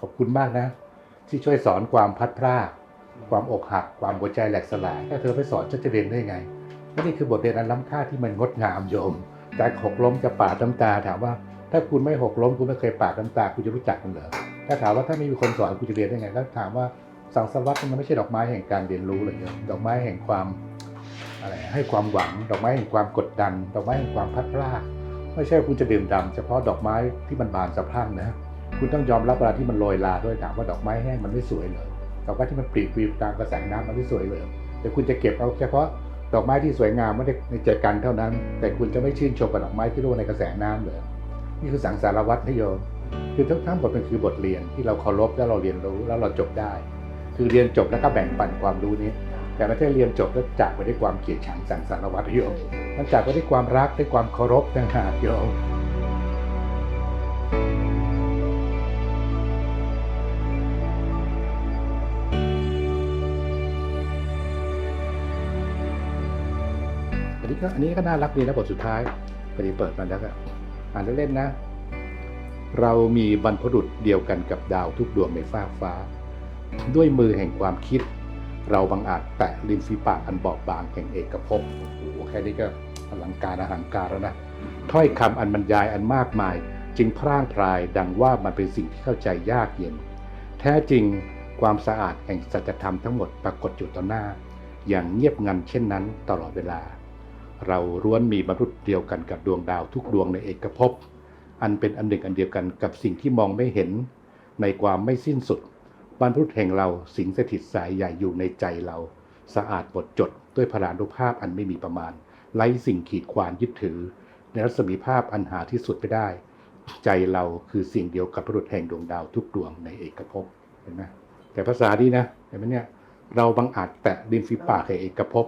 ขอบคุณมากนะ ที่ช่วยสอนความพัดพรากความอกหัก ความหัวใจแหลกสลายถ้าเธอไม่สอนฉันจะเรียนได้ไงนี่คือบทเรียนอันล้ำค่าที่มันงดงามโยมแต่หกล้มจะปาดน้ำตาถามว่า ถ้าคุณไม่หกล้มคุณไม่เคยปาดน้ำตาคุณจะรู้จักกันเหรอถ้าถามว่าถ้าไม่มีคนสอนคุณจะเรียนได้ไงแล้วถามว่าสังสารวัตรมันไม่ใช่ดอกไม้แห่งการเรียนรู้เลยโยมดอกไม้แห่งความอะไรให้ความหวัง ดอกไม้แห่งความกดดัน ดอกไม้แห่งความพัดพรากไม่ใช่คุณจะดื่มด่ำเฉพาะดอกไม้ที่มันบานสะพรั่งนะ คุณต้องยอมรับเวลาที่มันโรยลาด้วยถามว่าดอกไม้แห้งมันไม่สวยเลยดอกไม้ที่มันปรีปรีตามกระแสน้ำมันไม่สวยเลยแต่คุณจะเก็บเอาเฉพาะดอกไม้ที่สวยงามไม่ได้ในใจกันเท่านั้น แต่คุณจะไม่ชื่นชมกับดอกไม้ที่โรยในกระแสน้ำเลยนี่คือสังสารวัตรนโยมคือทั้งทั้งหมดมันคือบทเรียนที่เราเคารพแล้วเราเรียนรู้แล้วเราจบได้ คือเรียนจบแล้วก็แบ่งปันความรู้นี้ แต่ไม่ใช่เรียนจบแล้วจากไปด้วยความเกลียดชังสังสารวัตรโยมมันจากไปด้วยความรักด้วยความเคารพต่างหากโยม ก็อันนี้ก็น่ารักดีนะบทสุดท้ายพอดีเปิดมาแล้วก็อ่านเล่นๆนะ เรามีบรรพบุรุษเดียวกันกับดาวทุกดวงในฟ้ากฟ้า ด้วยมือแห่งความคิด เราบังอาจแตะริมฝีปากอันบอบบางแห่งเอกภพโอ้โหแค่นี้ก็อลังการอาหารการแล้วนะถ้อยคำอันบรรยายอันมากมาย จึงพร่างพรายดังว่ามันเป็นสิ่งที่เข้าใจยากเย็น แท้จริงความสะอาดแห่งสัจธรรมทั้งหมดปรากฏอยู่ต่อหน้า อย่างเงียบงันเช่นนั้นตลอดเวลา เราร้วนมีมนุษย์เดียวกันกับดวงดาวทุกดวงในเอกภพ อันเป็นอันหนึ่งอันเดียวกันกับสิ่งที่มองไม่เห็นในความไม่สิ้นสุดบรรพุธแห่งเราสิงสถิตสายใหญ่อยู่ในใจเรา สะอาดหมดจดด้วยพลานุภาพอันไม่มีประมาณไร้สิ่งขีดขวางยึดถือ ในรัศมีภาพอันหาที่สุดไปได้ ใจเราคือสิ่งเดียวกับพระบุตรแห่งดวงดาวทุกดวงในเอกภพเห็นไหมแต่ภาษาดีนะเห็นไหมเนี่ยเราบังอาจแตะดินฝีปากแห่งเอกภพ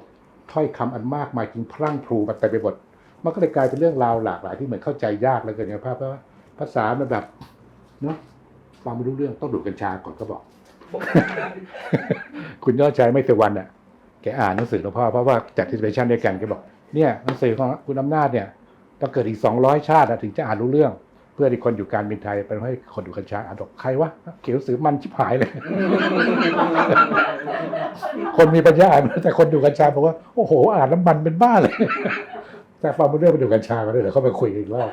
ถ้อยคำอันมากมายจึงพรั่งพรูมันไปไปหมดมันก็เลยกลายเป็นเรื่องราวหลากหลายที่เหมือนเข้าใจยากเหลยเกินเนี่ยภาพเพราะว่าภาษามันแบบเนาะฟังไม่รู้เรื่องต้องดูดกัญชาก่อนก็บอก คุณยอดชัยไม่เสวันอะแกอ่านหนังสือหลวงพ่อเพราะว่าจัดทิสเ a ชันด้วยกันแกบอกเนี่ยหนังสือของคุณอำนาจเนี่ยต้องเกิดอีกสองร้อยชาติถึงจะอ่านรู้เรื่อง พื่อที่คนอยู่การบินไทยเป็นให้คนดูกัญชาอ่านบอกใครวะเขียนหนังสือมันชิบหายเลย คนมีปัญญาอ่านแต่คนดูกัญชาบอกว่าโอ้โห อ่านน้ำมันเป็นบ้าเลย แต่ฟังมาเรื่องไปดูกัญชากันด้วยเดี๋ยวเขาไปคุยกันอีกรอบ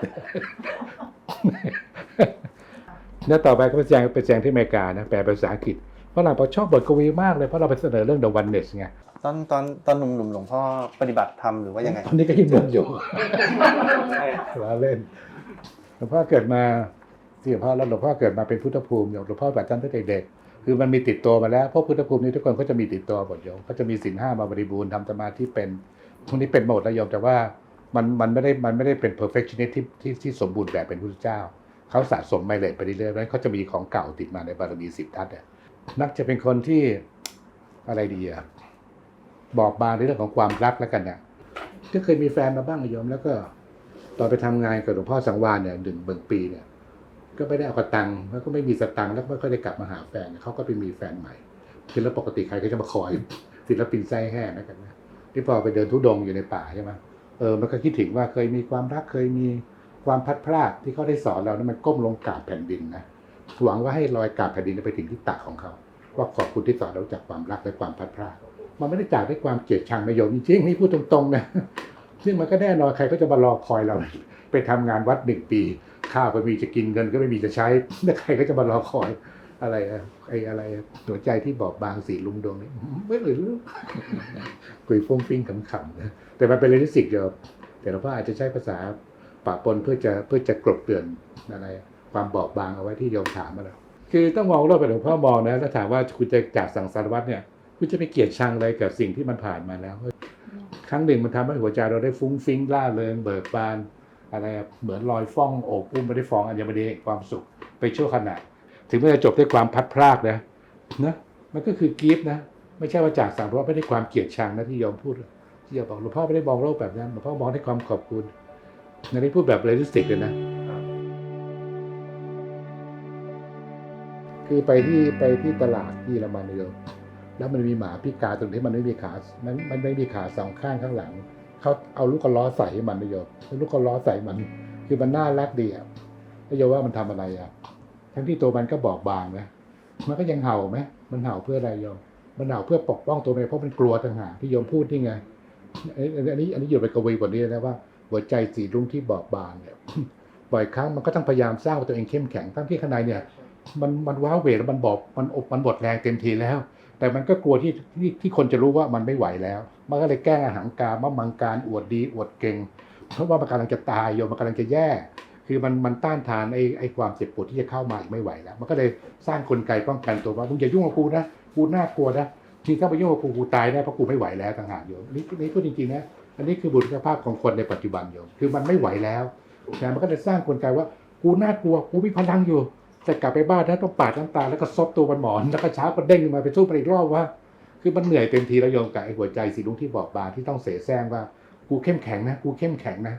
แล้วต่อไปก็ไปแสดงไปแสดงที่อเมริกานะแปลเป็นภาษาอังกฤษฝรั่งพอชอบบทกวีมากเลยเพราะเราไปเสนอเรื่อง The Oneness ไงตอนตอนตอนหนุ่มๆหลวงพ่อปฏิบัติธรรมหรือว่ายังไงตอนนี้ก็ยังเดินอยู่ล้อเล่น หลวงพ่อเกิดมาที่หลวงพ่อแล้วหลวงพ่อเกิดมาเป็นพุทธภูมิอย่างหลวงพ่อแบบตั้งแต่เด็กคือมันมีติดตัวมาแล้วเพราะพุทธภูมินี้ทุกคนก็จะมีติดตัวหมดโยมเขาจะมีศีลห้ามาบริบูรณ์ทำสมาธิเป็นพวกนี้เป็นหมดแล้วโยมแต่ว่ามันมันไม่ได้มันไม่ได้เป็น perfectionist ที่ที่ที่สมบูรณ์แบบเป็นพุทธเจ้า เขาสะสมไมเลสไปเรื่อยๆเพราะฉะนั้นเขาจะมีของเก่าติดมาในบารมีสิบทัศน์นักจะเป็นคนที่อะไรดีอะบอกบานในเรื่องของความรักแล้วกันเนี่ยก็เคยมีแฟนมาบ้างโยมแล้วก็ ตอนไปทำงานกับหลวงพ่อสังวานเนี่ยหนึ่งเบิงปีเนี่ย ก็ไม่ได้เอากระตังค์แล้วก็ไม่มีสตังค์แล้วก็ไม่ค่อยได้กลับมาหาแฟนเขาก็ไปมีแฟนใหม่คือแล้วปกติใครก็จะมาคอยศิลปินไส้แห้งนะกันนะที่พอไปเดินทุดงอยู่ในป่าใช่ไหมเออมันก็คิดถึงว่าเคยมีความรักเคยมีความพัดพลาดที่เขาได้สอนเรานั้นมันก้มลงกราบแผ่นดินนะหวังว่าให้รอยกราบแผ่นดินไปถึงที่ตักของเขาว่าขอบคุณที่สอนเราจากความรักและความพัดพลาดมันไม่ได้จากด้วยความเกลียดชังนโยมจริงๆนี่พูดตรงๆนะ ซึ่งมันก็แน่นอนใครก็จะมารอคอยเรา ไปทำงานวัดหนึ่งปี ข้าวก็มีจะกินเงินก็ไม่มีจะใช้แล้วใครก็จะมารอคอยอะไรอะไอ้อะไรหัวใจที่บอบบางสีลุงดวงนี่ไม่เลยรู้คุยฟุ้งฟิ้งขำๆนะแต่มันเป็นเรื่องสิกเดียวแต่หลวงพ่ออาจจะใช้ภาษาปะปนเพื่อจะเพื่อจะกลบเกลื่อนอะไร ความบอบบางเอาไว้ที่โยมถามมาแล้วคือต้องมองโลกแบบหลวงพ่อมองนะถ้าถามว่าคุณจะจากสังสารวัตรเนี่ย คุณจะไปเกลียดชังอะไรกับสิ่งที่มันผ่านมาแล้ว ครั้งหนึ่งมันทำให้หัวใจเราได้ฟุ้งฟิ้งล่าเริงเบิกบานอะไรเหมือนลอยฟ้องโอบอุ้มไม่ได้ฟองอัญมณีความสุขไปชั่วขณะ ถึงแม้จะจบด้วยความพัดพรากนะนะมันก็คือกีฟนะ ไม่ใช่ว่าจากสังสารวัตรไม่ได้ความเกลียดชังนะที่โยมพูดที่โยมบอกหลวงพ่อไม่ได้มองโลกแบบนั้นหลวงพ่อมองด้วยความขอบคุณในนี้พูดแบบเรลิสติกเลยนะคือไปที่ไปที่ตลาดที่ละมันโยม แล้วมันมีหมาพิการตรงที่มันไม่มีขา มันมันไม่มีขาสองข้างข้างหลัง เขาเอาลูกกระล้อใส่ให้มันนะโยมลูกกระล้อใส่มัน คือมันน่ารักดีอะแล้วโยมว่ามันทำอะไรอะ ทั้งที่ตัวมันก็บอบบางนะ มันก็ยังเห่าไหมมันเห่าเพื่ออะไรโยม มันเห่าเพื่อปกป้องตัวมันเพราะมันกลัวต่างหากที่โยมพูดที่ไง อันนี้อันนี้อยู่ในกวีบทนี้นะว่าหัวใจสีรุ้งที่บอบบางเนี่ย บ่อยครั้งมันก็ต้องพยายามสร้างตัวเองเข้มแข็ง ทั้งที่ข้างในเนี่ย มันมันว้าเหวแล้วมันบอกมันอบมันบดแรงเต็มทีแล้ว แต่มันก็กลัวที่ที่ที่คนจะรู้ว่ามันไม่ไหวแล้ว มันก็เลยแกล้งอาหารการมามังการอวดดีอวดเก่ง เพราะว่ามันกำลังจะตายโยมมันกำลังจะแย่ คือมันมันต้านทานไอ้ไอ้ความเจ็บปวดที่จะเข้ามาอีกไม่ไหวแล้ว มันก็เลยสร้างกลไกป้องกันตัวว่ามึงอย่ายุ่งกับกูนะกูน่ากลัวนะทีถ้าไปยุ่งกับกูกูตายได้เพราะกูไม่ไหวแล้วต่างหากโยมนี่นี่พูดจริงๆนะอันนี้คือบุคลิกภาพของคนในปัจจุบันโยมคือมันไม่ไหวแล้วนะมันก็เลยสร้างกลไกว่ากูน่ากลัวกูมีพลังอยู่ แต่กลับไปบ้านนะต้องปาดน้ำตาแล้วก็ซบตัวบนหมอนแล้วก็เช้าก็เด้งขึ้นมาไปสู้ไปอีกรอบว่า คือมันเหนื่อยเต็มทีแล้วโยมกับไอ้หัวใจสีลุงที่บอกบานที่ต้องเสแสร้งว่ากูเข้มแข็งนะกูเข้มแข็งนะ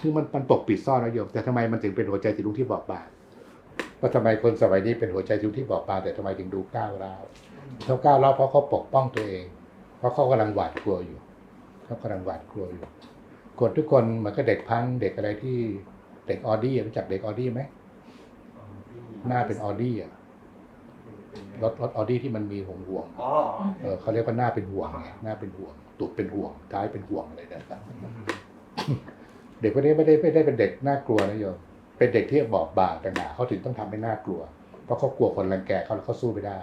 คือมันมันปกปิดซ่อนนะโยม แต่ทำไมมันถึงเป็นหัวใจสีลุงที่บอกบานว่าทำไมคนสมัยนี้เป็นหัวใจสีลุงที่บอกบานแต่ทำไมถึงดูก้าวร้าวเขาก้าวร้าวเพราะเขาปกป้องตัวเอง เพราะเขากำลังหวาดกลัวอยู่เขากำลังหวาดกลัวอยู่คนทุกคนมันก็เด็กพังเด็กอะไรที่เด็กออดี้รู้จักเด็กออดี้ไหม หน้าเป็นออดี้อะรถรถออดี้ที่มันมีห่วงห่วงๆอ๋อเออเขาเรียกว่าหน้าเป็นห่วงไงหน้าเป็นห่วงตูดเป็นห่วงท้ายเป็นห่วงอะไรนะครับเด็กพวกนี้ไม่ได้ไม่ได้เป็นเด็กน่ากลัวนะโยมเป็นเด็กที่บอบบางต่างหากเขาถึงต้องทำให้น่ากลัว เพราะเขากลัวคนรังแกเขาแล้วเขาสู้ไม่ได้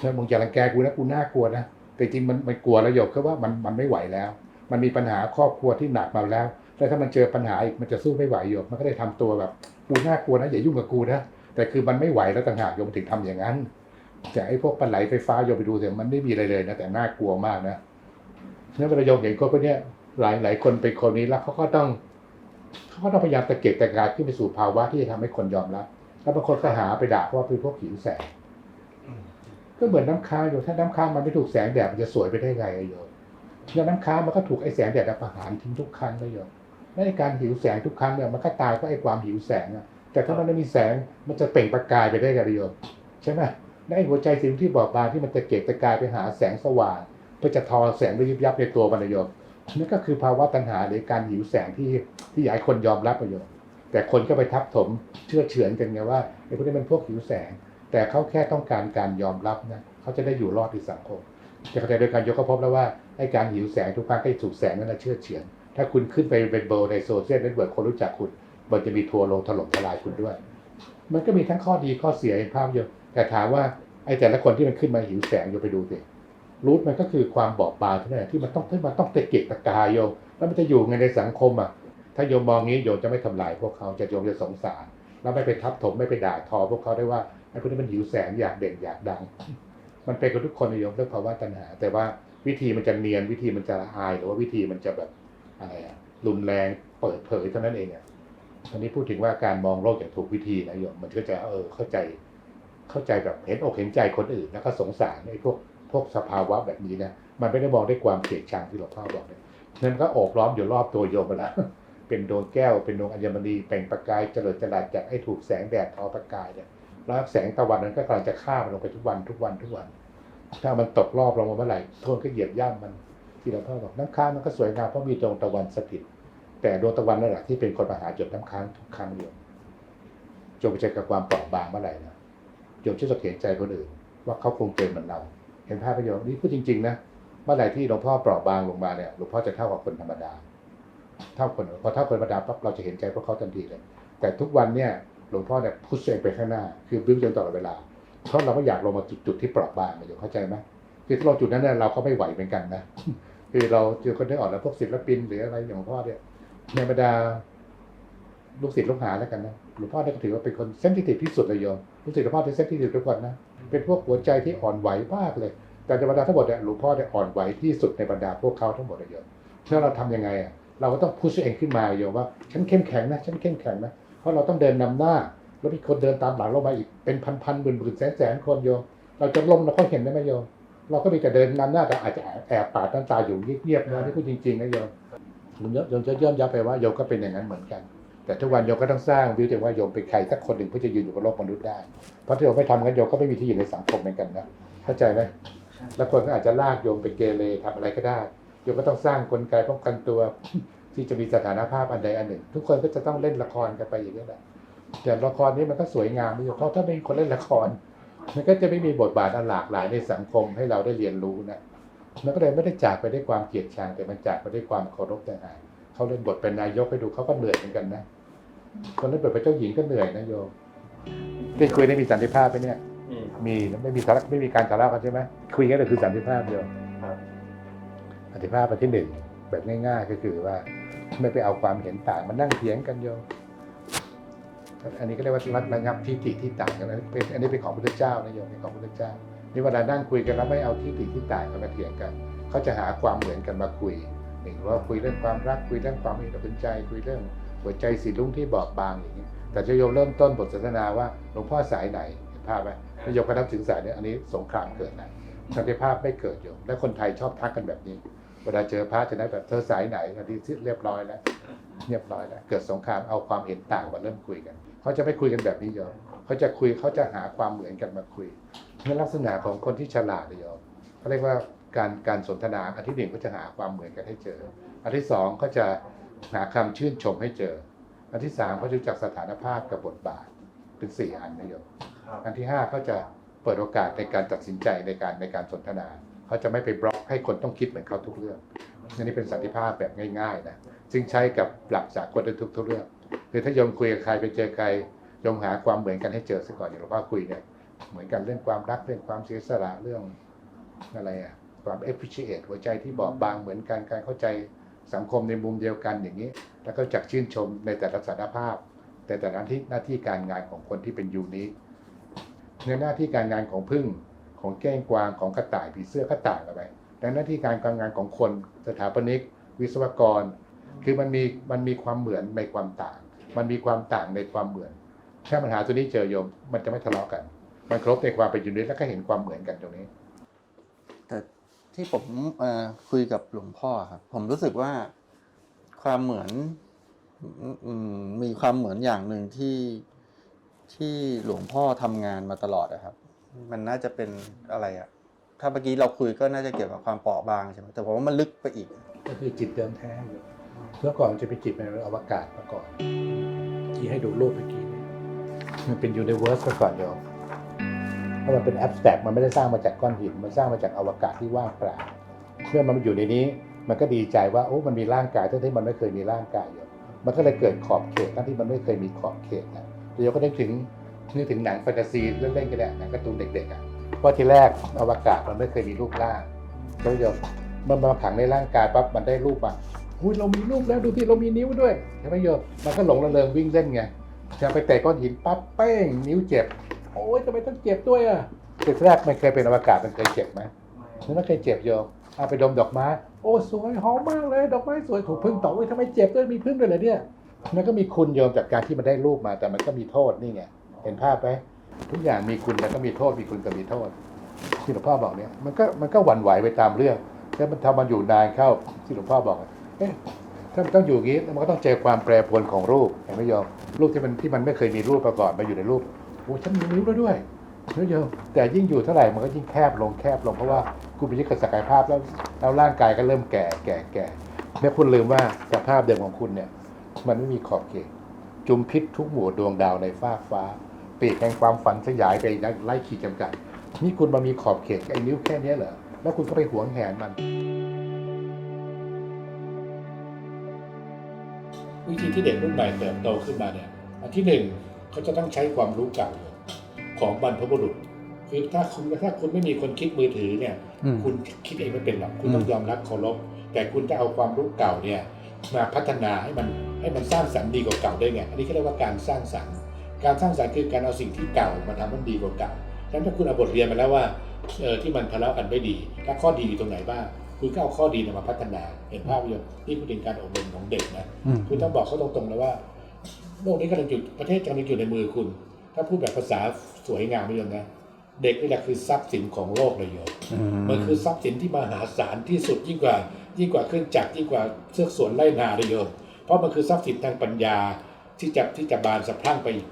เมื่อมึงจะรังแกกูนะกูน่ากลัวนะแต่จริงมันมันกลัวแล้วโยมคือว่ามันมันไม่ไหวแล้ว มันมีปัญหาครอบครัวที่หนักมาแล้วแล้วถ้ามันเจอปัญหาอีกมันจะสู้ไม่ไหวโยมมันก็เลยทำตัวแบบกูน่ากลัวนะอย่ายุ่งกับกูนะ แต่คือมันไม่ไหวแล้วต่างหากโยมถึงทำอย่างนั้น แต่ไอ้พวกปลาไหลไฟฟ้าโยมไปดูเถอะมันไม่มีอะไรเลยนะแต่น่ากลัวมากนะเนี่ยเวลาโยมเห็นคนพวกนี้หลายหลายคนเป็นคนนี้แล้วเขาก็ต้องเขาก็ต้องพยายามตะเกียกตะกายขึ้นไปสู่ภาวะที่จะทำให้คนยอมรับแล้วบางคนก็หาไปด่าเพราะว่าเป็นพวกหิวแสงก็เหมือนน้ำค้างโยมถ้าน้ำค้างมันไม่ถูกแสงแดดมันจะสวยไปได้ไงอะโยมแล้วน้ำค้างมันก็ถูกไอ้แสงแดดประหารทิ้งทุกครั้งเลยโยมและการหิวแสงทุกครั้งเนี่ยมันก็ตายเพราะไอ้ความหิวแสงอะ แต่ถ้ามันไม่มีแสงมันจะเปล่งประกายไปได้ไงโยมใช่ไหมและไอ้หัวใจสิ่งที่บอบบางที่มันจะเก็บตะกายไปหาแสงสว่างเพื่อจะทอแสงไปยิบยับในตัวมันโยมนั่นก็คือภาวะตัณหาหรือการหิวแสงที่ที่อยากให้คนยอมรับนะโยมแต่คนก็ไปทับถมเชื่อเฉือนกันไงว่าไอ้พวกนี้มันพวกหิวแสง แต่เขาแค่ต้องการการยอมรับนะเขาจะได้อยู่รอดในสังคมแต่ขณะเดียวกันยกก็พบแล้วว่าไอ้การหิวแสงทุกครั้งก็ถูกแสงนั้นนะเชื่อเฉือน ถ้าคุณขึ้นไปเป็นเบอร์ในโซเชียลเน็ตเวิร์กคนรู้จักคุณ มันจะมีทัวร์ลงถล่มทลายคุณด้วย มันก็มีทั้งข้อดีข้อเสียเห็นภาพเยอะแต่ถามว่าไอ้แต่ละคนที่มันขึ้นมาหิวแสงโยมไปดูสิรูทมันก็คือความบอบบางเท่านั้นที่มันต้องที่มันต้องตะเกียกตะกายโยมแล้วมันจะอยู่ไงในสังคมอะถ้าโยมมองงี้โยมจะไม่ทำลายพวกเขาจะโยมจะสงสาร แล้วไม่ไปทับถมไม่ไปด่าทอพวกเขาได้ว่าไอ้พวกนี้มันหิวแสงอยากเด่นอยากดัง มันเป็นกับทุกคนนะโยมเรื่องภาวะตัณหา แต่ว่าวิธีมันจะเนียนวิธีมันจะละอาย หรือว่าวิธีมันจะแบบอะไรอะรุนแรงเปิดเผยเท่านั้นเองอะ อันนี้พูดถึงว่าการมองโลกอย่างถูกวิธีนะโยมมันก็จะเออเข้าใจเข้าใจแบบเห็นอกเห็นใจคนอื่นแล้วก็สงสารไอ้พวกพวกสภาวะแบบนี้นะมันไม่ได้มองด้วยความเกลียดชังที่หลวงพ่อบอกเลยนั่นก็โอบล้อมอยู่รอบตัวโยมไปแล้วเป็นดวงแก้วเป็นดวงอัญมณีเปล่งประกายเจริญจรัสจากให้ถูกแสงแดดทอประกายเนี่ยแล้วแสงตะวันนั้นก็กำลังจะฆ่ามันลงไปทุกวันทุกวันทุกวัน ถ้ามันตกรอบลงมาเมื่อไหร่ทนก็เหยียบย่ำมันที่หลวงพ่อบอกน้ำค้างมันก็สวยงามเพราะมีดวงตะวันสถิต แต่ดวงตะวันนั่นแหละที่เป็นคนมาหาจดน้ำค้างทุกครั้งโยมจงไปเจอกับความเปราะบางเมื่อไหร่นะโยมช่วยสังเกตใจคนอื่น ว่าเขาคงเป็นเหมือนเรา เห็นภาพประโยชน์นี่พูดจริง ๆ นะเมื่อไหร่ที่หลวงพ่อเปราะบางลงมาเนี่ยหลวงพ่อจะเท่ากับคนธรรมดา เท่าคนพอเท่าคนธรรมดาปั๊บเราจะเห็นใจพวกเขาทันทีเลย แต่ทุกวันเนี่ยหลวงพ่อเนี่ยพุชเองไปข้างหน้า คือบิ้วจนตลอดเวลาเพราะเราไม่อยากลงมาจุดจุดที่เปราะบางนะโยมเข้าใจไหมคือถ้าเราจุดนั้นเนี่ยเราก็ไม่ไหวเหมือนกันนะคือเราเจอคนได้อ่อนแล้วพวกศิลปินหรืออะไรอย่างหลวงพ่อเนี่ย ในบรรดาลูกศิษย์ลูกหาแล้วกันนะหลวงพ่อเนี่ยก็ถือว่าเป็นคนเซนซิทีฟที่สุดเลยโยมลูกศิษย์หลวงพ่อเป็นเซนซิทีฟทุกคนนะเป็นพวกหัวใจที่อ่อนไหวมากเลย แต่ในบรรดาทั้งหมดเนี่ยหลวงพ่อเนี่ยอ่อนไหวที่สุดในบรรดาพวกเขาทั้งหมดเลยโยมเชื่อเราทำยังไงอะเราก็ต้องพุชตัวเองขึ้นมาโยมว่าฉันเข้มแข็งนะฉันเข้มแข็งนะเพราะเราต้องเดินนำหน้า แล้วมีคนเดินตามหลังเรามาอีกเป็นพันพันหมื่นหมื่นแสนแสนคนโยมเราจะล้มเราก็เห็นได้ไหมโยมเราก็มีแต่เดินนำหน้าแต่อาจจะแอบปาดน้ำตาอยู่เงียบๆนะนี่พูดจริงๆนะโยม โยมจะย่อมยับไปว่าโยมก็เป็นอย่างนั้นเหมือนกัน แต่ทุกวันโยมก็ต้องสร้างวิวแต่ว่าโยมเป็นใครสักคนหนึ่งเพื่อจะยืนอยู่บนโลกมนุษย์ได้ เพราะถ้าโยมไม่ทำงั้นโยมก็ไม่มีที่อยู่ในสังคมเหมือนกันนะเข้าใจไหมแล้วคนก็อาจจะลากโยมไปเกเรทำอะไรก็ได้โยมก็ต้องสร้างกลไกป้องกันตัว ที่จะมีสถานภาพอันใดอันหนึ่ง ทุกคนก็จะต้องเล่นละครกันไปอย่างนี้แหละแต่ละครนี้มันก็สวยงามไม่ใช่เพราะถ้าไม่มีคนเล่นละครมันก็จะไม่มีบทบาทอันหลากหลายในสังคมให้เราได้เรียนรู้นะ มันก็เลยไม่ได้จากไปด้วยความเกลียดชังแต่มันจากไปด้วยความเคารพแต่หากเขาเล่นบทเป็นนายกไปดูเขาก็เหนื่อยเหมือนกันนะคนเล่นบทเป็นเจ้าหญิงก็เหนื่อยนะโยมได้คุยได้มีสันติภาพไหมเนี่ย มีครับมีนะไม่มีทะเลาะไม่มีการทะเลาะกันใช่ไหมคุยกันเลยคือสันติภาพเดียวครับสันติภาพอันที่หนึ่งแบบง่าย ๆ ก็คือว่า ไม่ไปเอาความเห็นต่างมานั่งเถียงกันโยมอันนี้ก็เรียกว่ารัดระงับทิฏฐิที่ต่างกันนะเป็นอันนี้เป็นของพระพุทธเจ้านะโยมเป็นของพระพุทธเจ้า นี่เวลานั่งคุยกันแล้วไม่เอาทิฏฐิที่ต่างกันมาเถียงกันเขาจะหาความเหมือนกันมาคุยหนึ่งว่าคุยเรื่องความรักคุยเรื่องความเห็นอกเห็นใจ คุยเรื่องหัวใจสีลุ่งที่บอบบางอย่างนี้แต่จะโยมเริ่มต้นบทสนทนาว่าหลวงพ่อสายไหนเห็นภาพไหมโยมก็นับถึงสายเนี่ยอันนี้สงครามเกิดนะสันติภาพไม่เกิดโยมและคนไทยชอบทักกันแบบนี้ เวลาเจอพระจะได้แบบเธอสายไหนอันนี้เรียบร้อยแล้วเรียบร้อยแล้วเกิดสงครามเอาความเห็นต่างมาเริ่มคุยกันเขาจะไม่คุยกันแบบนี้โยมเขาจะคุยเขาจะหาความเหมือนกันมาคุย นลักษณะของคนที่ฉลาดเลยโยมเขาเรียกว่าการการสนทนาอันที่หนึ่งก็จะหาความเหมือนกันให้เจอ อันที่สองก็จะหาคำชื่นชมให้เจอ อันที่สามเขาจะรู้จักสถานภาพกับบทบาทเป็นสี่อันนะโยมครับอันที่ห้าเขาจะเปิดโอกาสในการตัดสินใจในการในการสนทนาเขาจะไม่ไปบล็อกให้คนต้องคิดเหมือนเขาทุกเรื่องอันนี้เป็นสันติภาพแบบง่ายๆนะซึ่งใช้กับหลักสากลในทุกๆเรื่องคือถ้าโยมคุยกับใครไปเจอใครโยมหาความเหมือนกันให้เจอซะก่อนอย่างหลวงพ่อคุยเนี่ย เหมือนกันเรื่องความรักเรื่องความเสียสละเรื่องอะไรอะความ appreciate หัวใจที่บอบบางเหมือนกันการเข้าใจสังคมในมุมเดียวกันอย่างนี้ แล้วก็จักชื่นชมในแต่ละสารภาพ แต่แต่ละที่หน้าที่การงานของคนที่เป็นยูนิคในหน้าที่การงานของพึ่งของแก้งกวางของกระต่ายผีเสื้อก็ต่างกันไปแต่หน้าที่การการงานของคนสถาปนิก วิศวกร คือมันมีมันมีความเหมือนในความต่าง มันมีความต่างในความเหมือนถ้าปัญหาตัวนี้เจอโยมมันจะไม่ทะเลาะกัน มันครบในความเป็นยูนิตแล้วก็เห็นความเหมือนกันตรงนี้ แต่ที่ผมเอ่อคุยกับหลวงพ่อครับผมรู้สึกว่าความเหมือนอืมอืมมีความเหมือนอย่างหนึ่งที่ที่หลวงพ่อทำงานมาตลอดนะครับ มันน่าจะเป็นอะไรอะถ้าเมื่อกี้เราคุยก็น่าจะเกี่ยวกับความเปราะบางใช่ไหมแต่ผมว่ามันลึกไปอีก ก็คือจิตเดิมแท้อยู่เมื่อก่อนมันจะเป็นจิตในอวกาศมาก่อน ที่ให้ดูรูปเมื่อกี้เนี่ยมันเป็นยูนิเวอร์สมาก่อนโยมเพ ราะมันเป็นแอบสแต็กมันไม่ได้สร้างมาจากก้อนหิน มันสร้างมาจากอวกาศที่ว่างเปล่าเมื่อมันอยู่ในนี้ มันก็ดีใจว่าโอ้มันมีร่างกายทั้งที่มันไม่เคยมีร่างกายอยู่มันก็เลยเกิดขอบเขตทั้งที่มันไม่เคยมีขอบเขตนะเดี๋ยวก็นึกถึงนึกถึงหนังแฟนตาซีเล่นๆกันแหละหนังการ์ตูนเด็กๆอะเพราทีแรกอวกาศมันไม่เคยมีรูปร่างเขาโยมมันมาขังในร่างกายปั๊บมันได้รูปมาอุ้ยเรามีรูปแล้วดูที่เรามีนิ้วด้วยใช่ไหมโยมมันก็หลงระเริงวิ่งเล่นไงจะไปเตะก้อนหินปั๊บเป้งนิ้วเจ็บ อ้ยทำไมต้องเจ็บด้วยอะแต่แรกมันเคยเป็นอวกาศมันเคยเจ็บไหมมันไม่เคยเจ็บโยมเอาไปดมดอกไม้ โอ้สวยหอมมากเลย ดอกไม้สวยถูกพึ่งต่อโอ้ยทำไมเจ็บด้วยมีพึ่งด้วยเหรอเนี่ยมันก็มีคุณโยมจากการที่มันได้รูปมาแต่มันก็มีโทษนี่ไงเห็นภาพไหมทุกอย่างมีคุณแล้วก็มีโทษมีคุณกับมีโทษ ที่หลวงพ่อบอกเนี่ยมันก็มันก็หวั่นไหวไปตามเรื่องแล้วมันทำมันอยู่นานเข้าที่หลวงพ่อบอกเอ๊ะถ้ามันต้องอยู่อย่างนี้มันก็ต้องเจอความแปรปรวนของรูปเห็นไหมโยมรูปที่มันที่มันไม่เคยมีรูปมาก่อนมาอยู่ในรูปโอ้ฉันมีนิ้วแล้วด้วยนิ้วโยมแต่ยิ่งอยู่เท่าไหร่มันก็ยิ่งแคบลงแคบลงเพราะว่าคุณไปยึดกับศักยภาพแล้วแล้วร่างกายก็เริ่มแก่แก่แก่แล้วคุณลืมว่าสภาพเดิมของคุณเนี่ย มันไม่มีขอบเขตจุมพิษทุกหมู่ดวงดาวในฟ้าฟ้าปีกแห่งความฝันสยายไปไล่ขีดจำกัดนี่คุณมามีขอบเขตไอ้นิ้วแค่นี้เหรอแล้วคุณก็ไปหวงแหนมัน วิธีที่เด็กรุ่นใหม่เติบโตขึ้นมาเนี่ยอันที่หนึ่ง เขาจะต้องใช้ความรู้เก่าของบรรพบุรุษ คือถ้าคุณถ้าคุณไม่มีคนคิดมือถือเนี่ยอืมคุณคิดเองไม่เป็นหรอกคุณอืมต้องยอมรับเคารพแต่คุณจะเอาความรู้เก่าเนี่ยมาพัฒนาให้มันให้มันสร้างสรรค์ดีกว่าเก่าได้ไง อันนี้เขาเรียกว่าการสร้างสรรค์ การสร้างสรรค์คือการเอาสิ่งที่เก่ามาทำให้มันดีกว่าเก่าฉะนั้นถ้าคุณเอาบทเรียนมาแล้วว่าเออที่มันทะเลาะกันไม่ดีแล้วข้อดีอยู่ตรงไหนบ้างคุณก็เอาข้อดีเนี่ยมาพัฒนา เห็นภาพยนตร์นี่คือเป็นการอบรมของเด็กนะอืมคุณต้องบอกเขาตรงๆเลยว่า โลกนี้กำลังอยู่ประเทศกำลังอยู่ในมือคุณ ถ้าพูดแบบภาษาสวยงามไม่ยอมนะ เด็กนี่แหละคือทรัพย์สินของโลกเลยโยมมันคือทรัพย์สินที่มหาศาลที่สุดยิ่งกว่า ยิ่งกว่าเครื่องจักรยิ่งกว่าเสื้อสวนไล่นาเลยโยมเพราะมันคือทรัพย์สินทางปัญญาที่จะที่จะบานสะพรั่งไปอีก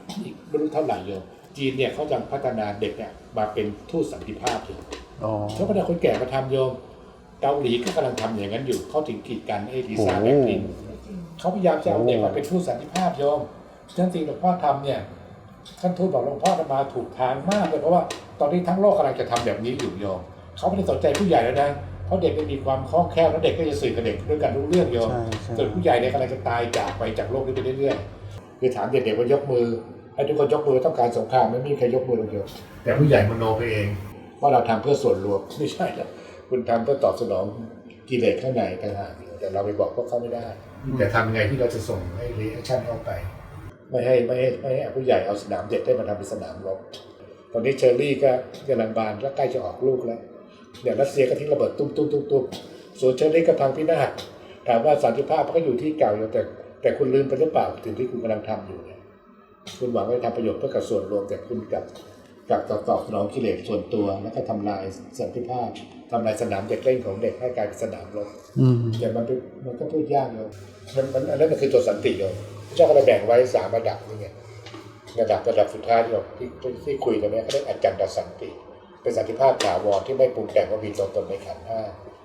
ไม่รู้เท่าไหร่โยมจีนเนี่ยเขาจะพัฒนาเด็กเนี่ยมาเป็นทูตสันติภาพอยู่อ๋อเขาพัฒนาคนแก่มาทำโยมเกาหลีก็กำลังทำอย่างนั้นอยู่ เขาถึงกีดกันไอ้ดีซ่าโอ้แบ็คพิง เขาพยายามจะเอาเด็กมาเป็นทูตสันติภาพโยมฉะนั้นสิ่งหลวงพ่อทำเนี่ยท่านทูตบอกหลวงพ่อจะมาถูกทางมากเลยเพราะว่าตอนนี้ทั้งโลกกำลังจะทำแบบนี้อยู่โยมเขาไม่ได้สนใจผู้ใหญ่แล้วนะเพราะเด็กมันมีความคล่องแคล่วแล้วเด็กก็จะสื่อกับเด็กด้วยกันรู้เรื่องโยมใช่ใช่ส่วนผู้ใหญ่เนี่ยกำลังจะตายจากไปจากโลกนี้ไปเรื่อยๆคือถามเด็กๆว่ายกมือให้ทุกคนยกมือต้องการสงครามไม่มีใครยกมือหรอกโยมแต่ผู้ใหญ่มโนไปเองว่าเราทำเพื่อส่วนรวมไม่ใช่หรอกคุณทำเพื่อตอบสนองกิเลสข้างในต่างหากแต่เราไปบอกพวกเขาไม่ได้แต่ทำไงที่เราจะส่งให้รีแอคชั่นเข้าไป ไม่ให้ไม่ให้ไม่ให้ผู้ใหญ่เอาสนามเด็กได้มาทำเป็นสนามรบตอนนี้เชอร์รี่ก็กำลังบานแล้วใกล้จะออกลูกแล้วเดี๋ยวรัสเซียก็ทิ้งระเบิดตุ้มตุ้มตุ้มตุ้มส่วนเชอร์รี่ก็พังพินาศถามว่าสันติภาพมันก็อยู่ที่เก่าอยู่แต่ แต่คุณลืมไปหรือเปล่าถึงที่คุณกำลังทำอยู่เนี่ยคุณหวังว่าจะทำประโยชน์เพื่อกับส่วนรวมแต่คุณกับกับตอบตอบสนองกิเลสส่วนตัวแล้วก็ทำลายสันติภาพ ทำลายสนามเด็กเล่นของเด็กให้กลายเป็นสนามรบอืมอย่างมันเป็นมันก็พูดยากเลยมันมันอันนั้นมันคือตัวสันติเลยพระเจ้าก็เลยแบ่งไว้สามระดับนี่ไงระดับระดับสุดท้ายที่เราที่ที่ที่คุยกันเนี่ยเขาเรียกอาจารย์สันติ เป็นสันติภาพถาวรที่ไม่ปรุงแต่งว่ามีตัวตนในขันธ์ห้า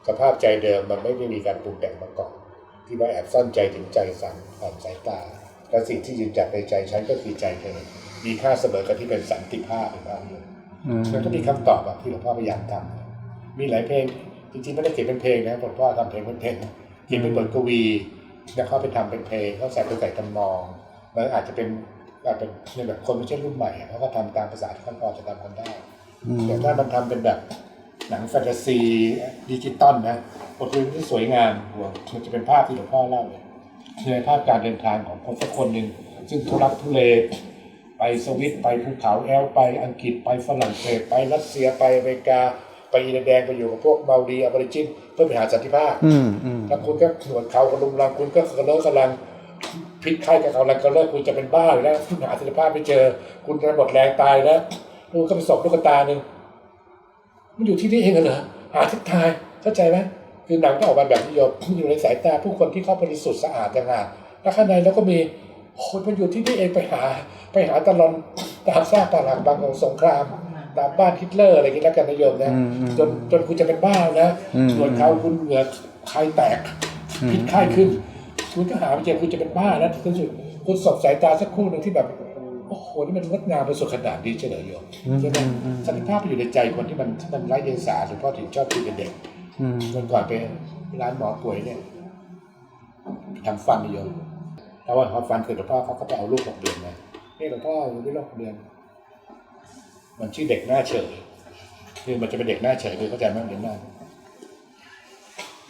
สภาพใจเดิมมันไม่ได้มีการปรุงแต่งมาก่อนที่ว่าแอบซ่อนใจถึงใจสั่งผ่านสายตาและสิ่งที่ยืนจัดในใจฉันก็คือใจเธอมีค่าเสมอกันที่เป็นสันติภาพในภาพนี้อืมมันก็มีคำตอบแบบที่หลวงพ่อพยายามทำ มีหลายเพลง จริงๆไม่ได้เขียนเป็นเพลงนะหลวงพ่อทำเพลงเป็นเพลงเขียนเป็นบทกวีแล้วเขาไปทำเป็นเพลงเขาใส่ตัวใส่ทำนองมันอาจจะเป็นอาจเป็นในแบบคนไม่ใช่รุ่นใหม่อะเขาก็ทำตามภาษาที่เขาพอจะทำกันได้อืมแต่ถ้ามันทำเป็นแบบหนังแฟนตาซีดิจิตอลนะบทเพลงที่สวยงามหัวมันจะเป็นภาพที่หลวงพ่อเล่าเลยคือภาพการเดินทางของคนสักคนหนึ่งซึ่งทุรักทุเลไปสวิตไปภูเขาแอลไปอังกฤษไปฝรั่งเศสไปรัสเซียไปอเมริกา ไปอินเดียแดงไปอยู่กับพวกเมาดีอาบอริจินเพื่อไปหาสันติภาพอืมอืมแล้วคุณก็หนวดเขากระลุมรังคุณก็กระเลิกกระลังพิษไข้กับเขาลังกระเลิกคุณจะเป็นบ้าอยู่แล้วคุณหาสันติภาพไม่เจอ คุณจะหมดแรงตายแล้วคุณก็ไปสอบลูกตาหนึ่งมันอยู่ที่นี่เองเหรอหาทิศทางเข้าใจไหมคือหนังก็ออกมาแบบนิยมอยู่ในสายตาผู้คนที่เขาบริสุทธิ์สะอาดต่างหากแล้วข้างในเราก็มีโอ้ยมันอยู่ที่นี่เองไปหา ไปหาตลอนตามซากปรักบางของสงคราม ตามบ้านฮิตเลอร์อะไรอย่างนี้แล้วกันนิยมนะอืมอืมจนจนคุณจะเป็นบ้านะอืมส่วนเขาคุณเหงื่อใครแตกอืมพิษไข้ขึ้น คุณก็หาไม่เจอคุณจะเป็นบ้าแล้วที่สุดคุณสบสายตาสักครู่หนึ่งที่แบบโอ้โหนี่มันงดงามไปสุดขนาดนี้เฉลยโยมใช่ไหมสันติภาพมันอยู่ในใจคนที่มันที่มันไร้เดียงสาหรือพ่อถึงชอบคุยกับเด็กอืมวันก่อนไปร้านหมอป่วยเนี่ยทำฟันโยมแล้ววันพอฟันเสร็จหลวงพ่อเขาก็ไปเอาลูกหกเดือนมาเนี่ยหลวงพ่ออยู่ที่ลูกหกเดือน มันชื่อเด็กหน้าเฉยคือมันจะเป็นเด็กหน้าเฉยคือเข้าใจไหมเด็กหน้า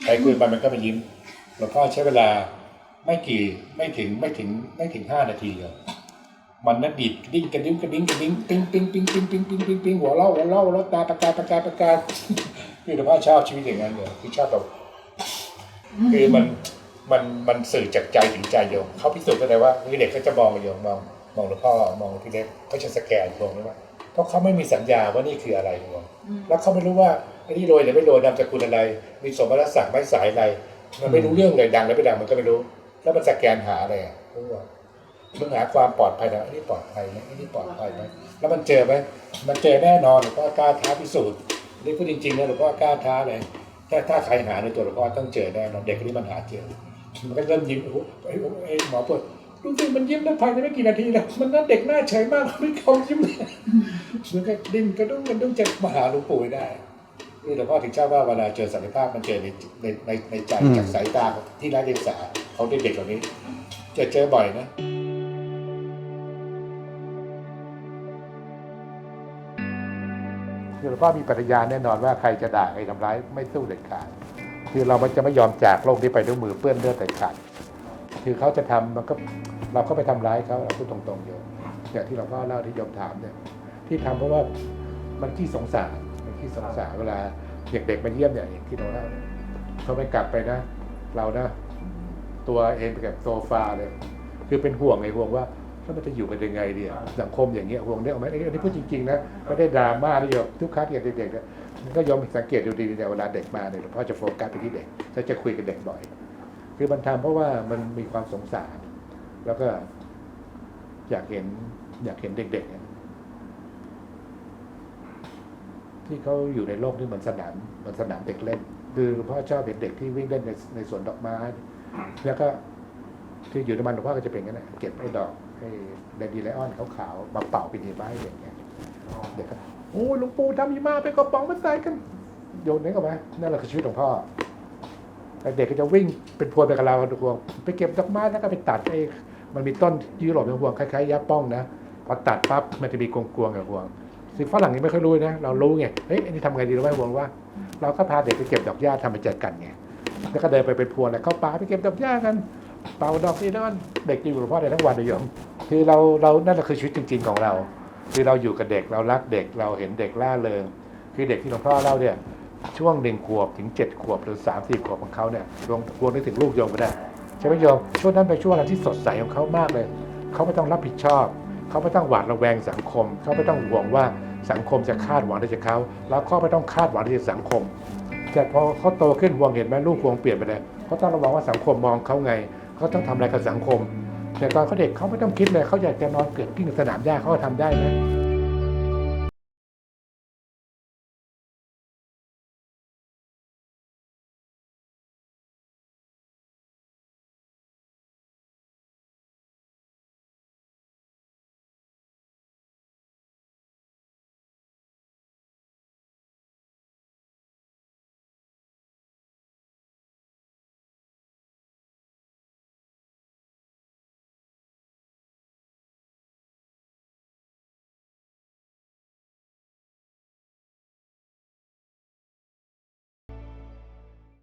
ใครคุยไปมันก็ไปยิ้มหลวงพ่อใช้เวลาไม่กี่ไม่ถึงไม่ถึงไม่ถึงห้านาทีเลยมันนั่นดีดดิ้งกระดิ้งกระดิ้งกระดิ้งปิ้งปิ้งปิ้งปิ้งปิ้งปิ้งปิ้งปิ้งหัวเล่าหัวเล่าแล้วตาประกายประกายประกายคือหลวงพ่อชอบชีวิตอย่างนั้นเลยคือชอบแบบคือมันมันมันสื่อจากใจถึงใจโยมเขาพิสูจน์กันเลยว่าคือเด็กเขาจะมองโยมมองมองหลวงพ่อมองพี่เล็กเขาจะสแกนโยมเลยว่า เพราะเขาไม่มีสัญญาว่านี่คืออะไรโยมแล้วเขาไม่รู้ว่าไอ้นี่โรยหรือไม่โรยนามสกุลอะไร มีสมรสศักดิ์ไม่สายอะไร มันไม่รู้เรื่องเลยดังหรือไม่ดังมันก็ไม่รู้ แล้วมันสแกนหาอะไรอะรู้ว่ามึงหาความปลอดภัยนะไอ้นี่ปลอดภัยไหมไอ้นี่ปลอดภัยไหมแล้วมันเจอไหมมันเจอแน่นอนหลวงพ่อกล้าท้าพิสูจน์นี่พูดจริงๆนะหลวงพ่อกล้าท้าเลยถ้าถ้าใครหาในตัวหลวงพ่อต้องเจอแน่นอนเด็กคนนี้มันหาเจอมันก็เริ่มยิ้มโอ้โหไอ้ไอ้หมอปวด ดูสิมันยิ้มได้ภายในไม่กี่นาทีแล้วมันน่าเด็กหน้าเฉยมากไม่เขายิ้มเลยมันก็ดิ้นกระดุ้งกระดุ้งจะมาหาหลวงปู่ได้นี่หลวงพ่อถึงเชื่อว่าเวลาเจอสันติภาพมันเจอในในในในใจจากสายตาที่ร้เดียงสาเขาเด็กๆเหล่านี้ จะเจอบ่อยนะคือหลวงพ่อมีปฏิญาแน่นอนว่าใครจะด่าใครทำร้ายไม่สู้เด็ดขาดคือเรามันจะไม่ยอมจากโลกนี้ไปด้วยมือเปื้อนเลือดเด็ดขาดคือเขาจะทำมันก็ เราก็ไปทำร้ายเขาเราพูดตรงๆโยมอย่างที่หลวงพ่อเล่าที่ยมถามเนี่ย ที่ทำเพราะว่ามันที่สงสารมันที่สงสารเวลาเด็กๆมาเยี่ยมเนี่ยอย่างที่เราเล่าเขาไม่กลับไปนะ เรานะ ตัวเองไปกับโซฟาเลย คือเป็นห่วงไงห่วงว่าแล้วมันจะอยู่กันยังไงเดีอะสังคมอย่างเงี้ยห่วงเนี่ยเอาไหมอันนี้พูดจริงๆนะไม่ได้ดราม่าที่โยทุกครั้งที่เด็กๆเนี่ยก็ยอมสังเกตดูดีๆเนี่เวลาเด็กมาเนี่ยหลวงพ่อจะโฟกัสไปที่เด็กจะจะคุยกับเด็กบ่อย คือมันทำเพราะว่ามันมีความสงสาร แล้วก็อยากเห็น อยากเห็นเด็กๆที่เขาอยู่ในโลกที่เหมือนสนามเหมือนสนามเด็กเล่น คือหลวงพ่อชอบเห็นเด็กที่วิ่งเล่นในในสวนดอกไม้ แล้วก็ที่อยู่ในมันหลวงพ่อก็จะเป็นอย่างนั้นแหละเก็บไอ้ดอกไอ้เดดีไลออนขาวๆมาเป่าเป็นหิมะให้เด็กเนี่ยเด็กก็โอ้หลวงปู่ทำหิมะเป็นกระป๋องมาใส่กันโยนนี่เข้ามนั่นแหละคือชีวิตของพ่อแล้วเด็กก็จะวิ่งเป็นพวนไปกับเราทุกพวงไปเก็บดอกไม้แล้วก็ไปตัดไอ้ มันมีต้นยุโรปทุกพวงคล้ายๆยาป้องนะพอตัดปั๊บมันจะมีกวงๆกับพวงสิฝรั่งนี่ไม่ค่อยรู้นะเรารู้ไงเฮ้ยอันนี้ทำไงดีรู้ไหมพวงว่า เราก็พาเด็กไปเก็บดอกหญ้าทำไปเจอกันไงแล้วก็เดินไปเป็นพวนเลยเข้าป่าไปเก็บดอกหญ้ากันเป่าดอกนี่นั่นเด็กอยู่กับพ่อได้ทั้งวันเลยโยมคือเราเรานั่นแหละคือชีวิตจริง ๆของเรา คือเราอยู่กับเด็กเรารักเด็กเราเห็นเด็กล่าเริงคือเด็กที่หลวงพ่อเล่าเนี่ยช่วงหนึ่งขวบถึงเจ็ดขวบหรือสามสี่ขวบของเขาเนี่ยรวมรวมไปถึงลูกโยมก็ได้ ใช่ไหมโยมช่วงนั้นเป็นช่วงเวลาที่สดใสของเขามากเลย เขาไม่ต้องรับผิดชอบ เขาไม่ต้องหวาดระแวงสังคม เขาไม่ต้องห่วงว่าสังคมจะคาดหวังอะได้จากเขา แล้วเขาไม่ต้องคาดหวังอะได้จากสังคมแต่พอเขาโตขึ้นห่วงเห็นไหมลูกห่วงเปลี่ยนไปเลยเขาต้องระวังว่าสังคมมองเขาไง เขาต้องทำอะไรกับสังคม แต่ตอนเขาเด็กเขาไม่ต้องคิดเลยเขาอยากจะนอนเกิดกิ้งสนามหญ้าเขาก็ทำได้นะ